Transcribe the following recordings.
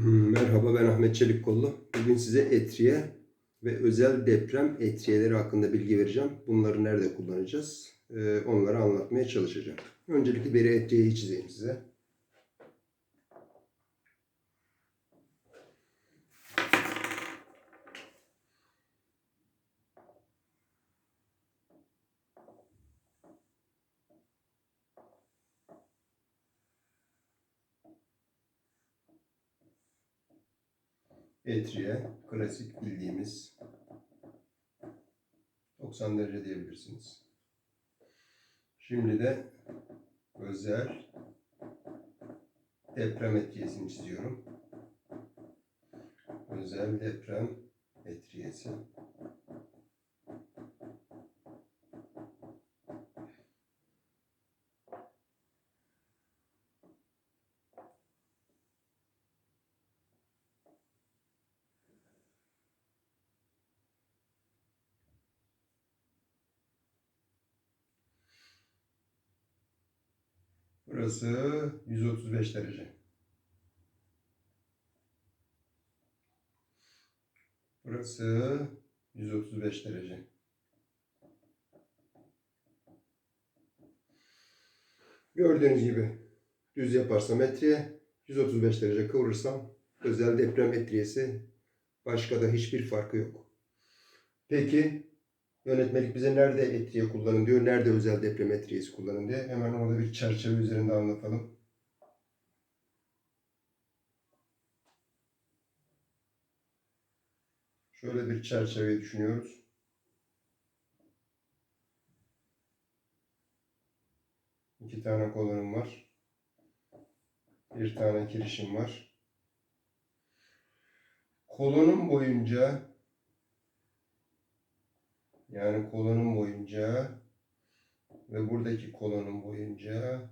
Merhaba ben Ahmet Çelikkollu. Bugün size etriye ve özel deprem etriyeleri hakkında bilgi vereceğim. Bunları nerede kullanacağız? Ee, onları anlatmaya çalışacağım. Öncelikle bir etriyeyi çizeyim size. Etriye, klasik bildiğimiz 90 derece diyebilirsiniz. Şimdi de özel deprem etriyesini çiziyorum. Özel deprem etriyesi. Burası 135 derece. Burası 135 derece. Gördüğünüz gibi düz yaparsam metreye 135 derece kıvırırsam özel deprem metriyesi başka da hiçbir farkı yok. Peki Yönetmelik bize nerede etriye kullanın diyor, nerede özel deprem etriyesi kullanın diye. Hemen orada bir çerçeve üzerinde anlatalım. Şöyle bir çerçeve düşünüyoruz. İki tane kolonum var. Bir tane kirişim var. Kolonum boyunca yani kolonun boyunca ve buradaki kolonun boyunca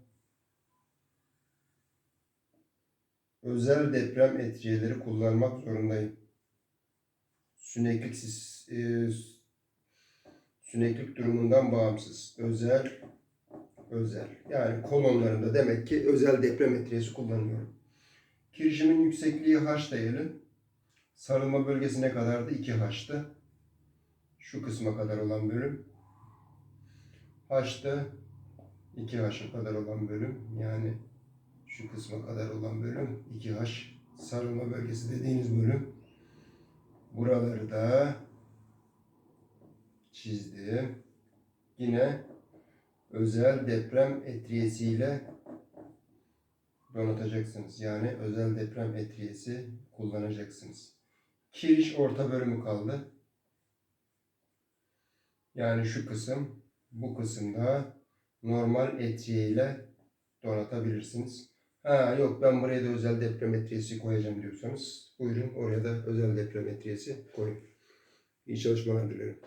özel deprem etriyeleri kullanmak zorundayım. Süneklik, sis- e, süneklik durumundan bağımsız. Özel, özel. Yani kolonlarında demek ki özel deprem etriyesi kullanıyorum. Kirişimin yüksekliği h diyelim. Sarılma bölgesi ne kadardı? 2 h'tı şu kısma kadar olan bölüm. H'da 2H'a kadar olan bölüm. Yani şu kısma kadar olan bölüm 2H sarılma bölgesi dediğiniz bölüm. Buraları da çizdim. Yine özel deprem etriyesiyle donatacaksınız. Yani özel deprem etriyesi kullanacaksınız. Kiriş orta bölümü kaldı. Yani şu kısım bu kısımda normal etriye ile donatabilirsiniz. Ha yok ben buraya da özel deprem etriyesi koyacağım diyorsanız buyurun oraya da özel deprem etriyesi koyun. İyi çalışmalar dilerim.